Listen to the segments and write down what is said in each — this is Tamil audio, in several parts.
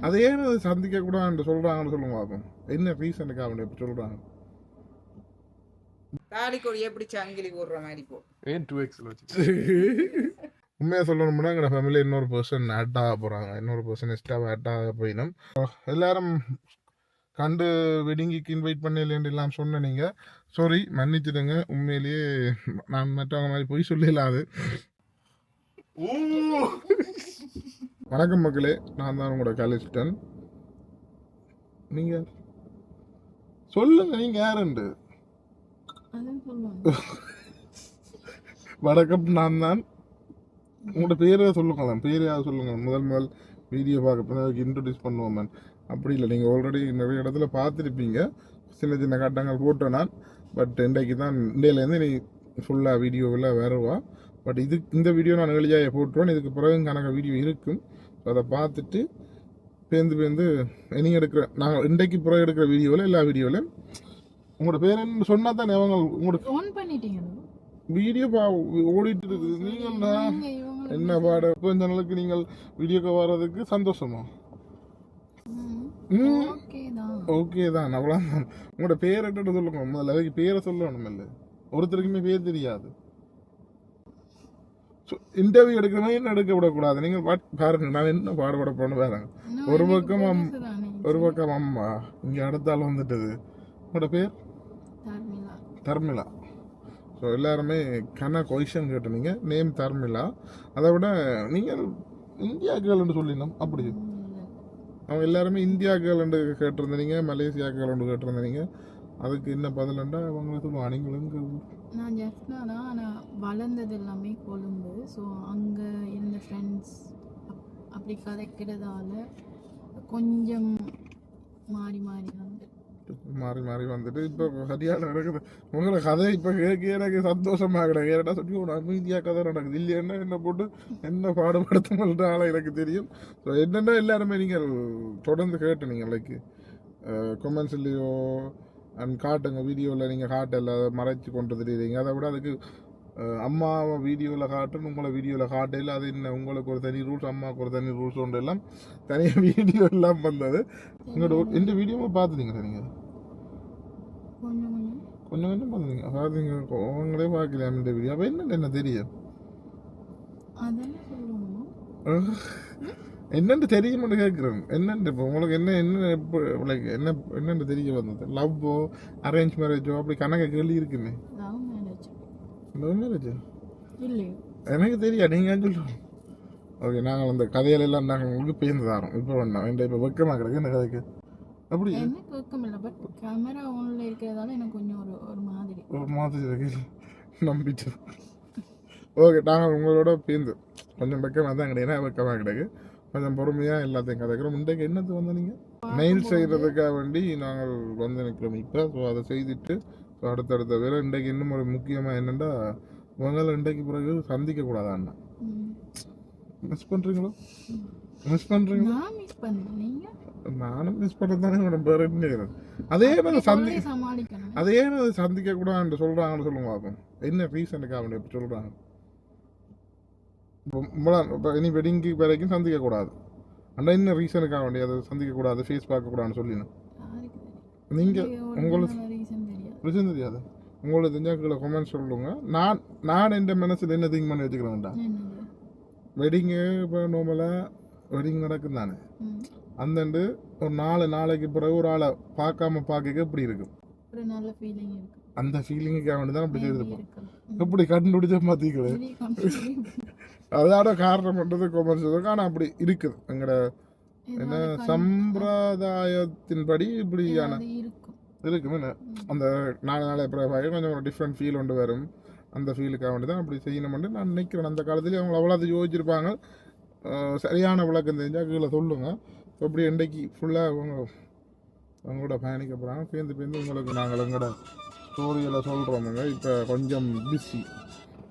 அது ஏன் அது சந்திக்க கூடாதுன்னு சொல்றாங்கன்னு சொல்லுங்க என்ன ரீசனுக்கு அவங்க எப்படி சொல்றாங்க? தாலி கொடி எப்படி சங்கிலி போடுற மாதிரி போ. ஏன் டூ எக்ஸில் வச்சு? உண்மையாக சொல்லணும்னா எங்கள் ஃபேமிலியில் இன்னொரு பர்சன் ஆட் ஆக போகிறாங்க இன்னொரு பர்சன் எக்ஸ்ட்ராவாக ஆட் ஆக போயிடும் எல்லாரும் கண்டு வெட்டிங்குக்கு இன்வைட் பண்ணலேன்னு எல்லாம் சொன்ன நீங்கள் சாரி மன்னிச்சிடுங்க. உண்மையிலேயே நான் மற்றவங்க மாதிரி போய் சொல்லலாது. வணக்கம் மக்களே நான் தான் உங்களோட கலிஸ்டன் நீங்கள் சொல்லுங்க நீங்கள் யாருண்டு வணக்கம் நான் தான். உங்களோட பேரை சொல்லுங்களேன் பேரையாவது சொல்லுங்க? முதல் முதல் வீடியோ பார்க்க பிறகு இன்ட்ரடியூஸ் பண்ணுவோம் அப்படி இல்லை நீங்கள் ஆல்ரெடி நிறைய இடத்துல பார்த்துருப்பீங்க. சின்ன சின்ன கட்டங்கள் போட்டேன் நான். பட் இன்றைக்கு தான் இன்றையிலேருந்து நீ ஃபுல்லாக வீடியோவில் வருவா. பட் இது இந்த வீடியோ நான் எளியாக போட்டுருவேன். இதுக்கு பிறகு கணக்கு வீடியோ இருக்கும். ஸோ அதை பார்த்துட்டு பேந்து பேந்து நீங்கள் எடுக்கிற நாங்கள் இன்றைக்கு பிறகு எடுக்கிற வீடியோவில் எல்லா வீடியோவிலும் உங்களோட பேர் என்ன சொன்னா தானே அவங்க உங்களோட ஃபோன் பண்ணிட்டீங்க. வீடியோ பா ஓடிட்டு இருக்குது. நீங்கள் என்ன பாட? சேனலுக்கு நீங்கள் வீடியோக்கு வர்றதுக்கு சந்தோஷமா? ஓகே தான். அவ்வளோதான் உங்களோட பேர் என்னன்னு சொல்லுங்க. முதல்ல பேரை சொல்லணும் இல்லை ஒருத்தருக்குமே பேர் தெரியாது. இன்டர்வியூ எடுக்கணும் என்ன எடுக்க விடக்கூடாது. நீங்கள் பாட் பாருங்க நான் என்ன பாடுபட போகணும் பாருங்க. ஒரு பக்கம் அம்-. ஒரு பக்கம் அம்மா இங்கே அடுத்தாலும் வந்துட்டது. உங்களோட பேர்? தர்மிளா. ஸோ எல்லாருமே கன கொஷன் கேட்டுனீங்க நேம் தர்மிளா. அதை விட நீங்கள் இந்தியா கேர்ள்னு சொல்லினோம். அப்படி. அவங்க எல்லாருமே இந்தியா கேர்ள்னு கேட்டிருந்தீங்க மலேசியா கேர்ள்னு கேட்டிருந்தீங்க. அதுக்கு என்ன பதிலண்டா அவங்க சொல்லுவாங்க? நான் ஜெஃப்னா தான் ஆனால் வளர்ந்தது எல்லாமே கொழும்பு. ஸோ அங்கே இருந்த ஃப்ரெண்ட்ஸ் அப்படி கதைக்கிறதால கொஞ்சம் மாறி மாறி வந்து. மாறி மாறி வந்துட்டு இப்போ சரியாக நடக்குது. உங்களை கதை இப்போ கேட்க எனக்கு சந்தோஷமாக கிடையாது ஏன்னா சொல்லி ஒரு அமைதியா கதை நடக்குது. இல்லைன்னா என்ன போட்டு என்ன பாடுபடுத்த ஆளை எனக்கு தெரியும். ஸோ என்னென்ன எல்லாருமே நீங்கள் தொடர்ந்து கேட்டு நீங்கள் லைக் கொமெண்ட்ஸ்லேயோ அண்ட் காட்டுங்க வீடியோவில் நீங்கள் காட்டல மறைச்சு கொண்டு தெரியுறீங்க. அதை விட அதுக்கு அஹ், அம்மா வீடியோவில் காட்டுன்னு உங்களை வீடியோவில் காட்டையில் அது என்ன? உங்களுக்கு ஒரு தனி ரூல்ஸ் அம்மாவுக்கு ஒரு தனி ரூல்ஸ் ஒன்று எல்லாம் தனியாக வீடியோ எல்லாம் வந்தது. உங்களோட இந்த வீடியோவை பார்த்துட்டீங்க நீங்கள் கொஞ்சம் கொஞ்சம். பார்த்தீங்க பார்த்தீங்க அவங்களே பார்க்கலையா இந்த வீடியோ? அப்போ என்ன என்ன தெரியும்? என்னன்னு தெரியும்னு கேட்குறேன். என்னன்னு இப்போ உங்களுக்கு என்ன என்ன லைக் என்ன என்னன்னு தெரிய வந்தது? லவ்வோ அரேஞ்ச் மேரேஜோ அப்படி கணக்கு கேள்வி இருக்குமே. லவ் மேரேஜ் எனக்கு தெரியா நீங்கள் சொல்லுவோம் ஓகே நாங்கள் அந்த கதையில எல்லாம் நாங்கள் உங்களுக்கு பேர்ந்து தரோம் இப்போ வேண்டாம் வேண்டாம் இப்போ வெக்கமாக கிடக்கு இந்த கதைக்கு? அப்படி? எனக்கு வெக்கம் இல்லை பட் கேமரா ஒன்ல இருக்கிறதால எனக்கு கொஞ்சம் ஒரு ஒரு மாதிரி. ஒரு மாதிரி இருக்கு. நம்பிச்சு ஓகே நாங்கள் உங்களோட பேருந்து கொஞ்சம் வெக்கமாக தான் கிடையாது வெக்கமாக கிடக்கு. கொஞ்சம் பொறுமையாக எல்லாத்தையும் கதைக்கிறோம். இன்றைக்கு என்னது வந்து நீங்கள் நெயில் செய்கிறதுக்காக வேண்டி நாங்கள் வந்து நிற்கிறோம் இப்போ. ஸோ அதை செய்துட்டு ஸோ அடுத்தடுத்த வேலை இன்றைக்கு இன்னும் ஒரு முக்கியமாக என்னென்னா உங்களை இன்றைக்கு பிறகு சந்திக்கக்கூடாது அண்ணா? ம். மிஸ் பண்ணுறீங்களோ மிஸ் பண்ணுறீங்களோ நானும் மிஸ் பண்ண தானே உங்களோட பேர் என்ன அதே மாதிரி சந்தி அதே அது சந்திக்க கூடாதுன்னு சொல்றாங்கன்னு சொல்லுங்க பார்ப்போம் என்ன ரீசனுக்காக அப்படி எப்படி சொல்றாங்க இப்போ முலாம் இப்போ இனி வெட்டிங்க்கு வரைக்கும் சந்திக்க கூடாது ஆனால் என்ன ரீசனுக்காக வேண்டி அதை சந்திக்க கூடாது ஃபேஸ் பார்க்க கூடாதுன்னு சொல்லினேன் யாருக்கு தெரியும் நீங்க உங்களுக்கு ரீசன் தெரியாது உங்களுக்கு தெரிஞ்சா கீழே கமெண்ட் சொல்லுங்க நான் நான் எந்த மனசில் என்ன திங்க் பண்ணி வச்சுக்கிறேன்டா வெட்டிங்கு இப்போ நார்மலாக வெட்டிங் நடக்கும் தானே. அந்தண்டு ஒரு நாலு நாளைக்கு பிறகு ஒரு ஆளை பார்க்காம பார்க்க எப்படி இருக்கும் அந்த ஃபீலிங்குக்காக வேண்டி தான் அப்படி செய்திருப்போம் எப்படி கண்டுபிடிச்ச confusing. அதோட காரணம் பண்ணுறது கொமர்ஸ் ஆனால் அப்படி இருக்குது. எங்களோட என்ன சம்பிரதாயத்தின்படி இப்படியான இருக்கும். என்ன, அந்த நாலு நாளை பிறகு கொஞ்சம் ஒரு டிஃப்ரெண்ட் ஃபீல் ஒன்று வரும். அந்த ஃபீலுக்காக வேண்டி தான் அப்படி செய்யணும்னு நான் நினைக்கிறேன். அந்த காலத்துலேயே அவங்க அவ்வளோ அது யோசிச்சிருப்பாங்க. சரியான விளக்கம் தெரிஞ்சால் கீழே சொல்லுங்க. அப்படி இன்றைக்கு ஃபுல்லாக அவங்க அவங்களோட பயணிக்க போகிறாங்க பேருந்து பேருந்து உங்களுக்கு நாங்கள் எங்களோட ஸ்டோரியில் சொல்கிறோமுங்க இப்போ கொஞ்சம் பிஸி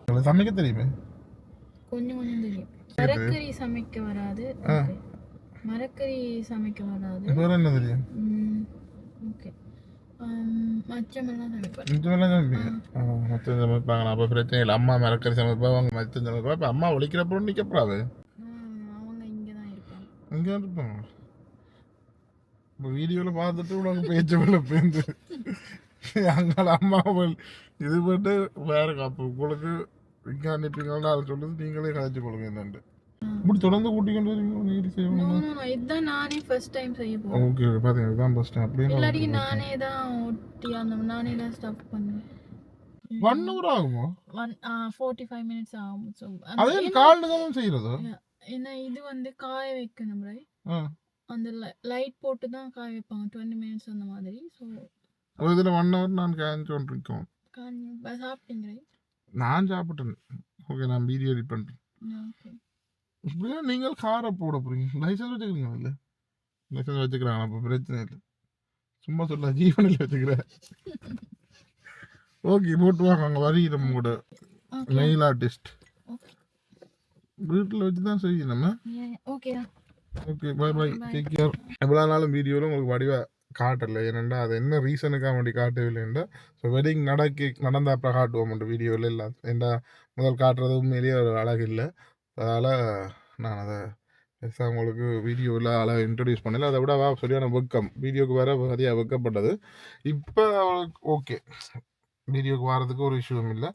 உங்களுக்கு சமைக்க தெரியுமே? கொஞ்சம் கொஞ்சம் தெரியும். மரக்கறி சமைக்க வராது. மரக்கறி சமைக்க வராது. வேறு என்ன தெரியும்? ஓகே. மச்சமெல்லாம் சமைப்பீங்க? மற்ற சமைப்பாங்க. அப்போ பிரச்சனை இல்லை. அம்மா மிரக்கறி சமைப்பாங்க. மற்ற சமைப்பா இப்போ அம்மா ஒழிக்கிறப்போ நிற்கப்படாது அவங்க இங்கே தான் இருப்பாங்க. இங்கே இருப்பாங்க. இப்போ வீடியோவில் பார்த்துட்டு உனக்கு பேச்சு மேலே பேருந்து. அங்கே அம்மா இது போட்டு வேற உங்களுக்கு அனுப்பிங்கன்னு அதை சொல்லுது நீங்களே கதைச்சு கொடுங்க என்னண்டு இப்படி தொடர்ந்து கூட்டி கொண்டு வரீங்க நீடி செய்யணும் இதுதான் நானே ஃபர்ஸ்ட் டைம் செய்ய போறேன். ஓகே பார்த்தீங்க இதுதான் ஃபஸ்ட் இல்லாட்டி அப்படியே நானே தான் ஒட்டி அந்த நானே தான் ஸ்டஃப் பண்ணுவேன். ஒன் ஹவர் ஆகுமா? ஒன் ஃபோர்ட்டி ஃபைவ் மினிட்ஸ் ஆகும். ஸோ அதே காலில் தான் செய்யறது? ஏன்னா இது வந்து காய வைக்கணும் ஆ. அந்த லைட் போட்டு தான் காய வைப்பாங்க. டுவெண்ட்டி மினிட்ஸ் அந்த மாதிரி. ஸோ இதில் ஒன் ஹவர் நான் காய்ச்சி கொண்டிருக்கோம் காஞ்சி சாப்பிட்டீங்க ரைட் நான் சாப்பிட்டேன். ஓகே நான் வீடியோ எடிட் பண்ணுறேன் இப்படியா நீங்கள் காரை போட போகிறீங்க லைசன்ஸ் வச்சுக்கிறீங்களா இல்லை? லைசன்ஸ் வச்சுக்கிறாங்க அப்போ பிரச்சனை இல்லை. சும்மா சொல்ல ஜீவனில் வச்சுக்கிறேன். ஓகே போட்டு வாங்க அங்கே வருகிறோம் கூட. நெயில் ஆர்டிஸ்ட் வீட்டில் வச்சு தான் செய்யணும்? நம்ம okay okay bye bye take care எவ்வளோ நாளும் வீடியோவில் உங்களுக்கு வடிவா காட்டலை. ஏனெண்டா அது என்ன ரீசனுக்காக வேண்டி காட்டவில்லைண்டா ஸோ வெட்டிங் நடக்கி நடந்த அப்புறம் காட்டுவோம் வீடியோவில் இல்லை ஏண்டா முதல் காட்டுறது உண்மையிலேயே ஒரு அழகு இல்லை. அதனால் நான் அதை பெருசாக உங்களுக்கு வீடியோவில் அழகாக இன்ட்ரடியூஸ் பண்ணல. அதை விட அவ சரியான வெக்கம். வீடியோக்கு வர சரியாக வெக்கப்பட்டது. இப்போ அவளுக்கு ஓகே வீடியோக்கு வரதுக்கு ஒரு இஷ்யூவும் இல்லை.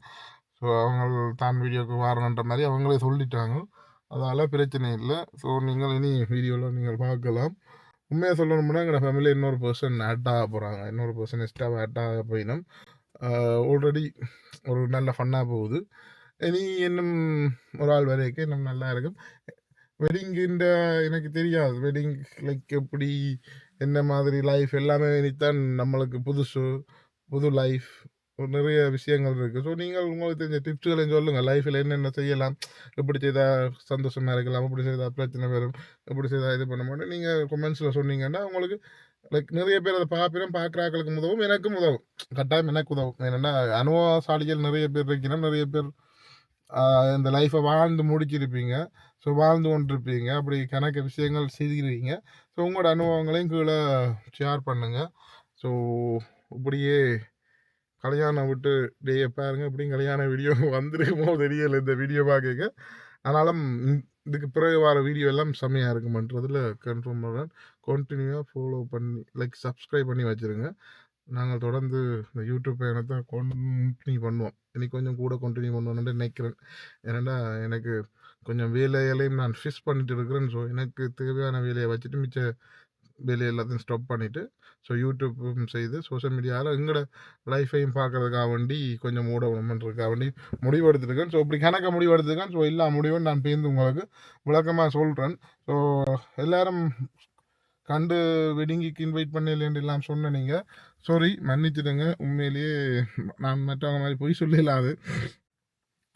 ஸோ அவங்க தான் வீடியோக்கு வரணுன்ற மாதிரி அவங்களே சொல்லிட்டாங்க. அதால் பிரச்சனை இல்லை. ஸோ நீங்கள் இனி வீடியோவில் நீங்கள் பார்க்கலாம். உண்மையாக சொல்லணும்னா எங்கள் ஃபேமிலியில் இன்னொரு பர்சன் ஆட் ஆக போகிறாங்க இன்னொரு பர்சன் எக்ஸ்ட்ராவாக ஆட் ஆக போயினும் ஆல்ரெடி ஒரு நல்ல ஃபன்னாக போகுது. இனி இன்னும் ஒரு ஆள் வரைக்கும் இன்னும் நல்லா இருக்கும். வெட்டிங்கின்ற எனக்கு தெரியாது. வெட்டிங் லைக் எப்படி என்ன மாதிரி லைஃப் எல்லாமே இனித்தான் நம்மளுக்கு புதுசு புது லைஃப் நிறைய விஷயங்கள் இருக்குது ஸோ நீங்கள் உங்களுக்கு தெரிஞ்ச டிப்ஸுகளையும் சொல்லுங்கள் லைஃப்பில் என்னென்ன செய்யலாம்? எப்படி செய்தால் சந்தோஷமாக இருக்கலாம்? எப்படி செய்தால் பிரச்சனை வரும்? எப்படி செய்தால் இது பண்ண மாட்டோம் நீங்கள் கொமெண்ட்ஸில் சொன்னீங்கன்னா உங்களுக்கு லைக் நிறைய பேர் அதை பார்ப்பினும் பார்க்குறாக்களுக்கு உதவும் எனக்கும் உதவும். கட்டாயம் எனக்கு உதவும். என்னென்னா அனுபவசாலிகள் நிறைய பேர் இருக்கணும் நிறைய பேர் இந்த லைஃப்பை வாழ்ந்து முடிச்சிருப்பீங்க. ஸோ வாழ்ந்து கொண்டிருப்பீங்க. அப்படி கணக்கு விஷயங்கள் செய்திருக்கீங்க ஸோ உங்களோட அனுபவங்களையும் கீழே ஷேர் பண்ணுங்கள் ஸோ இப்படியே கல்யாணம் விட்டு டேயை பாருங்க இப்படியும் கல்யாண வீடியோ வந்திருக்குமோ தெரியல இந்த வீடியோ பார்க்க ஆனாலும் இதுக்கு பிறகு வர வீடியோ எல்லாம் செம்மையாக இருக்குமன்றதில் கன்ஃபார்ம் பண்ணுறேன் கண்டினியூவாக ஃபாலோ பண்ணி லைக் சப்ஸ்கிரைப் பண்ணி வச்சுருங்க. நாங்கள் தொடர்ந்து இந்த யூடியூப் பயணத்தை கண்டினியூ பண்ணுவோம். இன்னைக்கு கொஞ்சம் கூட கண்டினியூ பண்ணுவோம்னு நினைக்கிறேன். ஏன்னா எனக்கு கொஞ்சம் வேலையிலையும் நான் ஃபிஸ் பண்ணிட்டு இருக்கிறேன். ஸோ எனக்கு தேவையான வேலையை வச்சுட்டு மிச்ச வெளியே எல்லாத்தையும் ஸ்டாப் பண்ணிவிட்டு ஸோ யூடியூப்பும் செய்து சோஷியல் மீடியாவில் எங்களோட லைஃபையும் பார்க்கறதுக்காக வேண்டி கொஞ்சம் மூட உணவுன்றதுக்காக வேண்டி முடிவு ஸோ இப்படி கணக்க முடிவெடுத்துருக்கேன். ஸோ எல்லா முடிவும் நான் பேருந்து உங்களுக்கு விளக்கமாக சொல்கிறேன் ஸோ எல்லோரும் கண்டு வெடிங்கிக்கு இன்வைட் பண்ணலன்னு எல்லாம் சொன்ன நீங்கள் சாரி மன்னிச்சிடுங்க. உண்மையிலேயே நான் மற்றவங்க மாதிரி பொய் சொல்லலாது.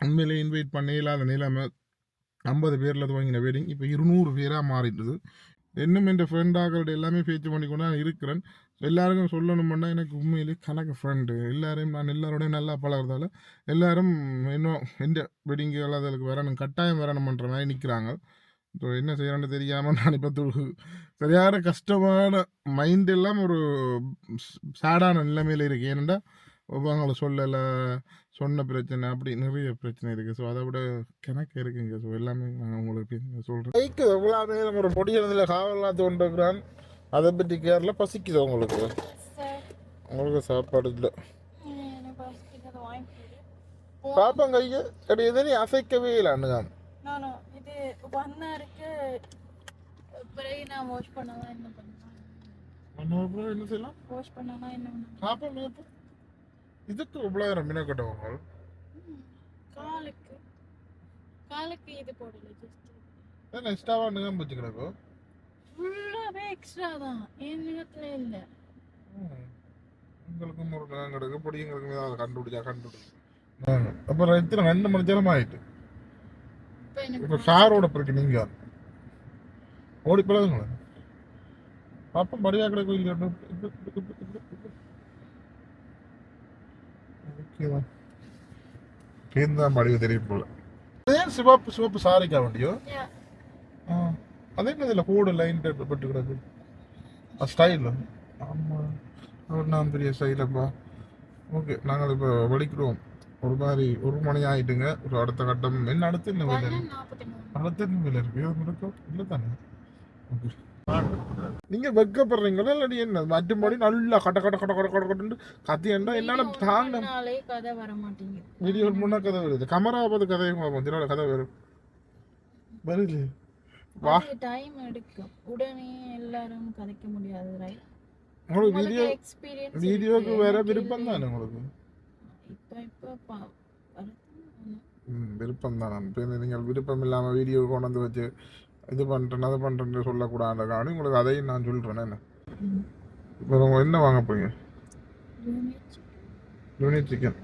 உண்மையிலேயே இன்வைட் பண்ண இல்லாத நிலைமை ஐம்பது பேரில் துவங்கின வெட்டிங் இப்போ இருநூறு பேராக மாறிட்டுது. இன்னும் என் ஃப்ரெண்டாக்களோட எல்லாமே பேச்சு பண்ணி கொண்டு நான் இருக்கிறேன். எல்லாருக்கும் சொல்லணும்னா எனக்கு உண்மையிலேயே கணக்கு ஃப்ரெண்டு எல்லாரையும் நான் எல்லாரோடையும் நல்லா பழகிறதால எல்லாரும் இன்னும் எந்த வெட்டிங்கு அதுக்கு வரணும் கட்டாயம் வரணும்ன்ற மாதிரி நிற்கிறாங்க ஸோ என்ன செய்யணும்னு தெரியாமல் நான் இப்போ துரு சரியான கஷ்டமான மைண்ட் எல்லாம் ஒரு சேடான நிலைமையில் இருக்குது ஏனென்றால் ஒவ்வொங்களை சொல்லலை. சொன்ன பிரச்சனை அப்படி நிறைய பிரச்சனை இருக்குது ஸோ அதை விட கணக்கு இருக்குங்க. ஸோ எல்லாமே நான் உங்களுக்கு சொல்கிறேன் பைக்கு எவ்வளோ நேரம் ஒரு பொடியில் காவலாம் தோன்றுக்கிறான் அதை பற்றி கேரள பசிக்குது உங்களுக்கு? உங்களுக்கு சாப்பாடு இல்லை. பாப்பம் கையை அப்படி எதுவும் அசைக்கவே இல்லை அண்ணுதான். நானும் இது ஒன் ஹவருக்கு பிறகு நான் வாஷ் பண்ணலாம் என்ன பண்ணலாம் என்ன செய்யலாம்? வாஷ் பண்ணலாம் என்ன பண்ணலாம் மேப்பம் இதுக்கு இவ்வளோ மீன கட்டுவாங்க காலுக்கு. காலுக்கு இது போடல ஜஸ்ட் ஏன்னா நிகம் வச்சு கிடக்கும் ஃபுல்லாகவே எக்ஸ்ட்ரா தான். என் நிலத்துல இல்லை. உங்களுக்கும் ஒரு நிலம் கிடக்கு பொடியங்களுக்கு ஏதாவது கண்டுபிடிச்சா கண்டுபிடிச்சு அப்புறம் எத்தனை ரெண்டு மணி நேரம் ஆயிட்டு. இப்போ சாரோட பிறகு நீங்க ஓடி போலாதுங்களா பாப்பா படியா கிடக்கு இல்லையா ஓகேவா பேருந்தான் படிவு தெரியும் போல. ஏன் சிவப்பு சிவப்பு சாரிக்கா வண்டியோ? அதே மாதிரி இல்லை கோடு லைன் பட்டு கிடக்கு. ஸ்டைல் ஆமாம் நான் பெரிய ஸ்டைலப்பா ஓகே நாங்கள் இப்போ வலிக்கிறோம். ஒரு மாதிரி ஒரு மணி ஆயிட்டுங்க. ஒரு அடுத்த கட்டம். என்ன அடுத்து என்ன வேலை? அடுத்து என்ன வேலை இருக்கு? இது நடக்கும் இல்லை தானே? ஓகே நீங்க வெக்கப்படுறீங்களா இல்லாட்டி என்ன? மற்றும்படி நல்லா கட்ட கட்ட கட்ட கட்ட கட்ட கட்டு கத்தியண்டா என்னால தாங்க கதை வர மாட்டேங்குது. வீடியோ முன்னா கதை வருது. கமரா பார்த்து கதை தினோட கதை வரும். வருது. வா. டைம் எடுக்கும். உடனே எல்லாரும் கதைக்க முடியாது ரைட் உங்களுக்கு வீடியோ வீடியோக்கு வேற விருப்பம் தானே உங்களுக்கு? இப்ப இப்ப விருப்பம் தான். நீங்கள் விருப்பம் இல்லாமல் வீடியோ கொண்டு வந்து வச்சு இது பண்ணுறேன் அதை பண்ணுறேன்னு சொல்லக்கூடாது. காரணம் உங்களுக்கு அதையும் நான் சொல்கிறேன் என்ன. இப்போ உங்க என்ன வாங்க Unit. யூனிட் சிக்கன்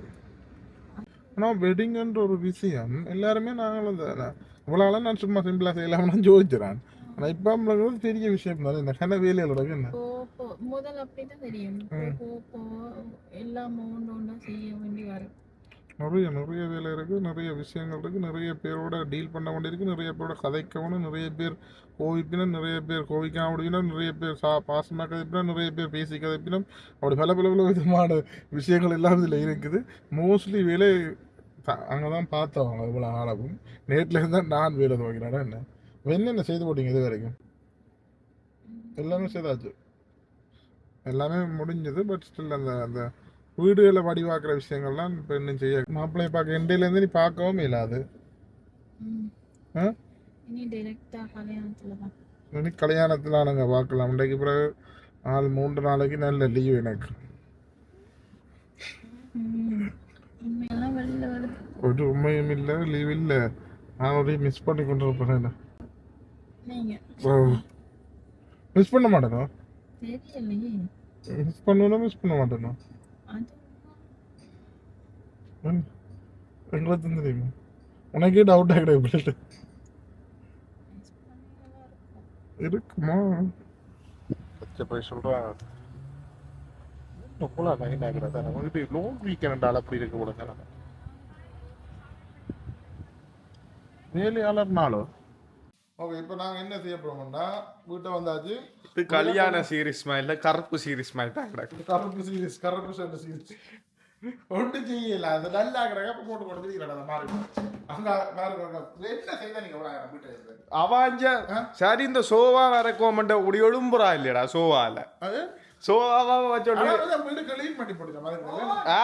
ஆனால் வெட்டிங்கன்ற ஒரு விஷயம். எல்லாருமே நாங்களும் தான் இவ்வளோ நான் சும்மா சிம்பிளாக செய்யலாம்னு ஜோதிச்சுறேன் ஆனால் இப்போ நம்மளுக்கு பெரிய விஷயம் தானே இந்த கன வேலைகளோட என்ன? முதல் அப்படிதான் தெரியும். எல்லாம் ஒன்று ஒன்றா செய்ய வேண்டி வரும். நிறைய நிறைய வேலை இருக்குது நிறைய விஷயங்கள் இருக்குது நிறைய பேரோட டீல் பண்ண வேண்டியிருக்கு நிறைய பேரோட கதைக்கணும் நிறைய பேர் கோவிப்பினும் நிறைய பேர் கோவிக்காம முடிக்கணும் நிறைய பேர் சா பாசமாக கதைப்பினும் நிறைய பேர் பேசி கதைப்பினும் அப்படி பல பல பல விதமான விஷயங்கள் எல்லாம் இதில் இருக்குது. மோஸ்ட்லி வேலை அங்கே தான் பார்த்தவங்க இவ்வளோ ஆளவும் நேட்டில் இருந்தால் நான் வேலை துவைக்கிறேன் என்ன? என்னென்ன செய்து போட்டீங்க இது வரைக்கும்? எல்லாமே செய்தாச்சு. எல்லாமே முடிஞ்சது பட் ஸ்டில் அந்த அந்த வீடுகளை வடிவாக்குற விஷயங்கள்லாம் இப்போ இன்னும் செய்ய மாப்பிள்ளையை பார்க்க எண்டையிலேருந்து நீ பார்க்கவும் இல்லாது இனி கல்யாணத்துல நாங்கள் பார்க்கலாம் இன்றைக்கு பிறகு நாலு மூன்று நாளைக்கு நல்ல லீவ் எனக்கு. ஒரு உண்மையும் இல்லை லீவ் இல்லை. நான் ஒரு மிஸ் பண்ணி கொண்டு இருப்பேன் மிஸ் பண்ண மாட்டேனோ? மிஸ் பண்ணணும் மிஸ் பண்ண மாட்டேனோ? எங்களுக்கு தெரியுமா உனக்கே டவுட் ஆகிட இப்படி இருக்குமா பச்சை போய் சொல்கிறாங்க போலாம் நைன் ஆகிறதா நமக்கு லோன் வீக்கெண்டால் அப்படி இருக்க கூட நிலைமை வேலையாளர் நாளோ ஓகே இப்போ நாங்கள் என்ன செய்ய போகிறோம்னா வீட்டை வந்தாச்சு இது கல்யாண சீரிஸ் மாதிரி கருப்பு சீரிஸ் மாதிரி தான் கிடக்கு கருப்பு சீரிஸ் கருப்பு சண்டை சீரிஸ் ஒன்றும் செய்யல. அது நல்லா கிடக்க அப்போ போட்டு கொடுத்துருக்கீங்க அந்த மாதிரி அங்க. என்ன செய்த நீங்க ஒரு அவஞ்ச சரி இந்த சோவா வரைக்கும் உடி எழும்புறா இல்லையடா சோவால. அது? சோவாவா வீடு கிளீன் பண்ணி அதுக்கு ஆ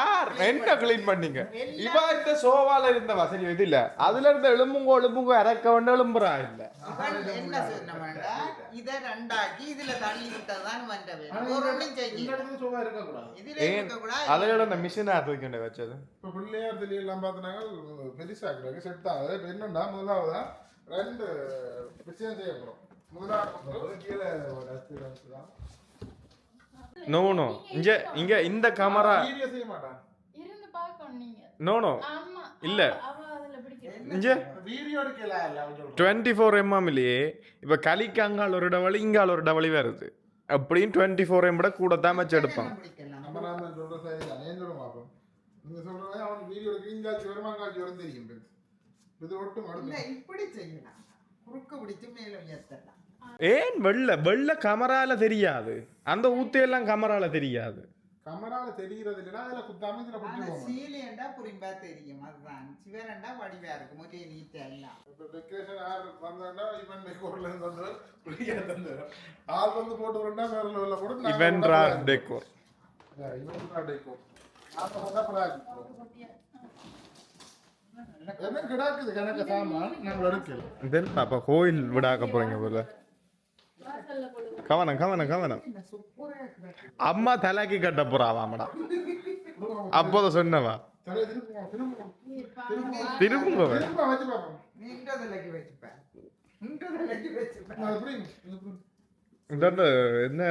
என்ன கிளீன் பண்ணீங்க. இவ இந்த சோவால இருந்த வசதி இது இல்ல. அதுல இருந்த எலும்புங்கோ எலும்புங்கோ இறக்க வேண்ட எலும்புறா இல்ல. இவன் என்ன சொன்னமாண்டா இதை ரெண்டாக்கி இதுல தள்ளி விட்டதான் வந்த வேலை. ஒரு ஒண்ணும் இந்த செய்ய இடத்துல சும்மா இருக்கக்கூடாது இதுல மிஷின் ஆத்துக்கிட்ட வச்சது. இப்போ பிள்ளையார் தெளிவு எல்லாம் பார்த்தினாங்க பெருசாக கிடக்கு செட் ஆகுது இப்போ முதலாவதா ரெண்டு விஷயம் செய்ய போகிறோம் முதலாவது கீழே நோ நோ இங்க இங்க இந்த கேமரா வீடியோ செய்ய மாட்டான். இருந்து பார்க்கணும் நீங்க. நோ நோ ஆமா. இல்ல. அவ அதுல பிடிக்கிறது இங்க. டுவெண்ட்டி ஃபோர் எம்எம்லயே இப்போ கலிக்கு அங்கால் ஒரு டவலி இங்கால் ஒரு டவலி வருது. அப்படின்னு டுவெண்ட்டி ஃபோர் எம் விட கூட தான் வச்சு எடுப்பான். இது ஒட்டும் இப்படி செய்யலாம். குறுக்க பிடிச்சு மேல உயர்த்தலாம். ஏன் வெள்ள வெள்ள கமரால தெரியாது. அந்த ஊத்தையெல்லாம் கமரால தெரியாது. கமரால தெரிகிறது இல்லைன்னா அதில் குத்தாம இதில் போகும் சீலியண்டா புரிம்பா தெரியும் அதுதான். சிவரண்டா வடிவா இருக்கும். ஒரே நீட்டா எல்லாம். இப்போ டெக்கரேஷன் யார் வந்தாங்கன்னா இவன் மேக்கோர்ல இருந்து தந்தவர். ஆள் வந்து போட்டு வரண்டா வேற லெவலில் போட்டு இவென்றா கொண்டா டெக்கோர் இவன் தான் டெக்கோர் நாம கொண்டா பிராக் என்ன கிடாக்குது கணக்கு சாமான்? நாங்கள் எடுக்கல. தென் அப்போ கோயில் விடாக்க போறீங்க போல? கவனம் கவனம் கவனம். அம்மா தலைக்கு கட்ட போறாவாமடா அப்போத சொன்னவா? திரும்புங்க திரும்ப என்ன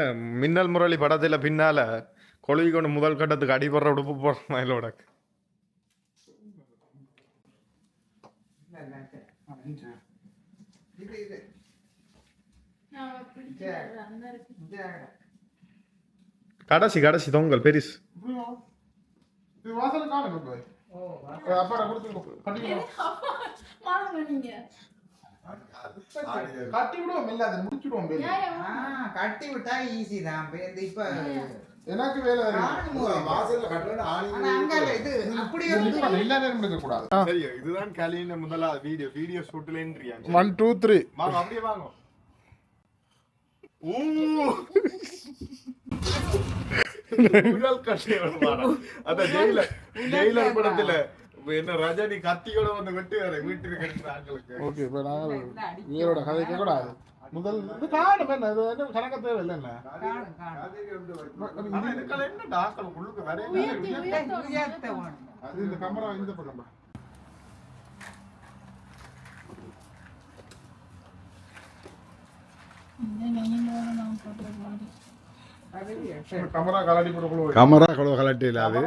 மின்னல் முரளி படத்துல பின்னால கொழுவி கொண்டு முதல் கட்டத்துக்கு அடிபடுற உடுப்பு போடுற மயிலோட இல்ல, இது இது நான் பிடிக்கிறது அந்த இருக்கு இந்த கடைசி கடைசி தொங்கல் பெரிசு கட்டி விடுவோம் இல்ல அதை முடிச்சுடுவோம் பேரு. ஆ, கட்டி விட்டா ஈஸி தான் இப்ப இந்த இப்ப எனக்கு வேலை இருக்கு. வாசல்ல கட்டணும் இது அப்படி இது ஒரு வந்து எல்லா நேரம் எடுக்க கூடாது சரி இதுதான் கலின முதலாவது வீடியோ வீடியோ ஷூட்லேன்றியா ஒன் டூ த்ரீ வாங்க அப்படியே வாங்க முதல் கஷ்டம் அந்த ஜெயிலர் ஜெயிலர் படத்துல என்ன ரஜினி கத்தியோட வந்து வெட்டி வர வீட்டுக்கு ஓகே இப்போ நாங்கள் இவரோட கதைக்க கூடாது முதல் இது காணும் என்ன? இது என்ன கணக்க தேவை இல்லை என்ன என்ன டாக்டர் உள்ளுக்கு வரையில. அது இந்த கமரா இந்த பக்கம் கமரா கலாடி போட்டு கமரா கொடு கலட்டி இல்லாது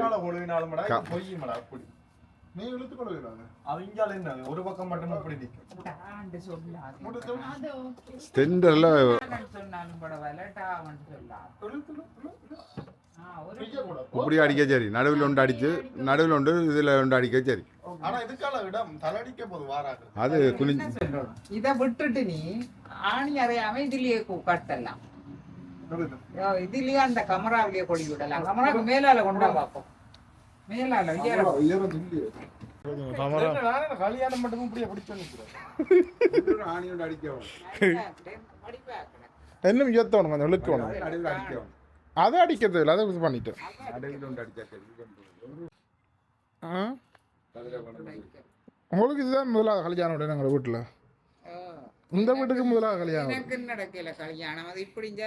நீ இழுத்து கொடுக்கிறாங்க அவங்கால என்ன ஒரு பக்கம் மட்டும் அப்படி சொல்லாது. இப்படி அடிக்க சரி. நடுவில் ஒன்று அடிச்சு நடுவில் ஒன்று இதில் ஒன்று அடிக்க சரி. ஆனா இதுக்கால இடம் தலடிக்க போது வாராது. அது சொல்லணும்? இத விட்டுட்டு நீ ஆணி அறையாம இதுலயே கட்டலாம். யோ, இதுலயே அந்த கமராவிலேயே கொடி விடலாம். கமராக்கு மேலால கொண்டா பார்ப்போம். மேலால கல்யாணம் மட்டும் இப்படியே பிடிச்சு ஆணி ஒன்று அடிக்க படிப்பாக்கல என்ன ஏற்றணும் கொஞ்சம் இழுக்கணும் நடுவில் அடிக்க அதை அடிக்கிறது இல்லை அதை இது பண்ணிட்டேன் நடுவில் ஒன்று அடிச்சா சரி ஆ? உங்களுக்கு இதுதான் முதலாவது கல்யாணம் விட எங்கள் வீட்டில்? இந்த வீட்டுக்கு முதலாவது கல்யாணம் எனக்கு நடக்கல கல்யாணம். அது இப்படி இந்த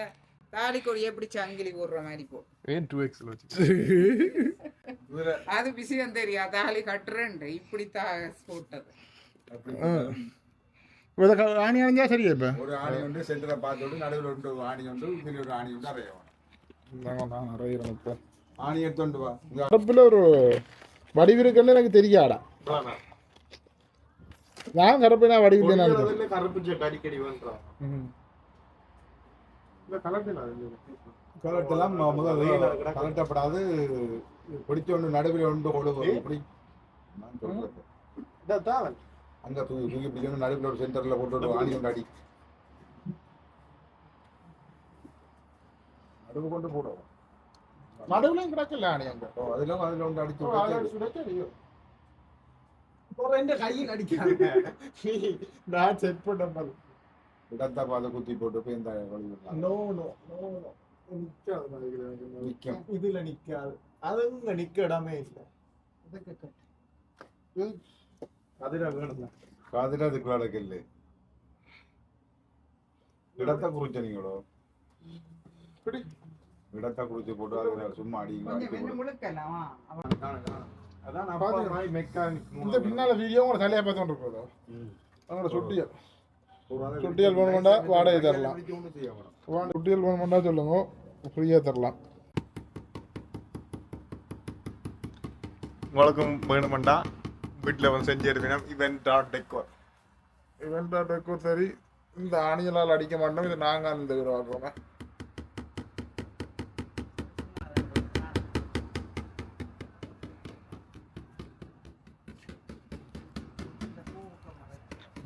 தாலி கொடி எப்படி சங்கிலி போடுற மாதிரி போ. ஏன் டூ எக்ஸ்ல வச்சு? அது விஷயம் தெரியாது தாலி கட்டுறேன் இப்படி தா போட்டது. ஆணி அணிஞ்சா சரியா இப்போ? ஒரு ஆணி ஒன்று சென்டரை பார்த்துட்டு நடுவில் ஒன்று ஆணி இதில் ஒரு ஆணி ஒன்று அறைய நான் நிறைய ஆணி எடுத்து வா. அடுப்பில் ஒரு வடிவிருக்குன்னு எனக்கு தெரியாடா நான் கரப்பினா வடிவில் கருப்பு செட் அடிக்கடி வேண்டாம் கலட்டெல்லாம் முதல் கலட்டப்படாது. பிடிச்ச ஒன்று நடுவில் ஒன்று கொடு இப்படி அங்க தூக்கி பிடிக்கணும் நடுவில் ஒரு சென்டர்ல போட்டு ஆணி ஒன்று അറിവ് കൊണ്ട് കൂടോ? നടുവിലും കിടക്കല്ലാണ് ഞങ്ങൾ അതിലും ഞാൻ നോ നോ നോ ഇല്ല ഇതൊക്കെ ഇടത്തെ കുറിച്ചോ இப்படி இடத்தை குடிச்சு போட்டு அதை சும்மா அடிக்கலாம் இந்த பின்னால வீடியோ கூட தலையா பார்த்து இருக்கோ அவங்கள சுட்டியல். சுட்டியல் போனமெண்டா வாடகை தரலாம். சுட்டியல் போனமெண்டா சொல்லுங்க. ஃப்ரீயா தரலாம். வழக்கம் வேணுமெண்டா வீட்டில் வந்து செஞ்சு எடுக்கணும். இவன் டாட் டெக்கோர் இவன் டெக்கோர் சரி. இந்த ஆணிகளால் அடிக்க மாட்டோம். இது நாங்கள் அந்த ஆக்குவோமே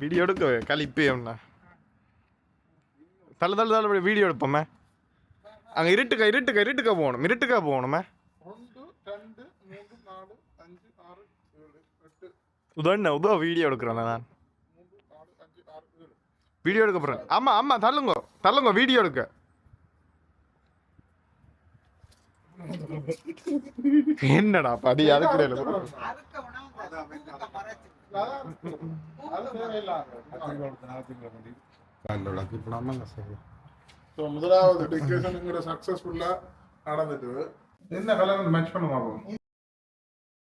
வீடியோ எடுக்க கழிப்பு என்ன? தள்ள தள்ள தள்ள வீடியோ எடுப்போமே. அங்கே இருட்டுக்க இருட்டுக்க இருட்டுக்க அஞ்சு ஆறு ஏழு எட்டு. உதவ உதவ வீடியோ எடுக்கிறேன் நான். வீடியோ எடுக்க போகிறேன் ஆமாம் ஆமாம் தள்ளுங்க. தள்ளுங்க வீடியோ எடுக்க. என்னடா படி அதுக்கு ஸோ முதலாவது சக்ஸஸ்ஃபுல்லாக நடந்துட்டு என்ன கலர் மேட்ச் பண்ண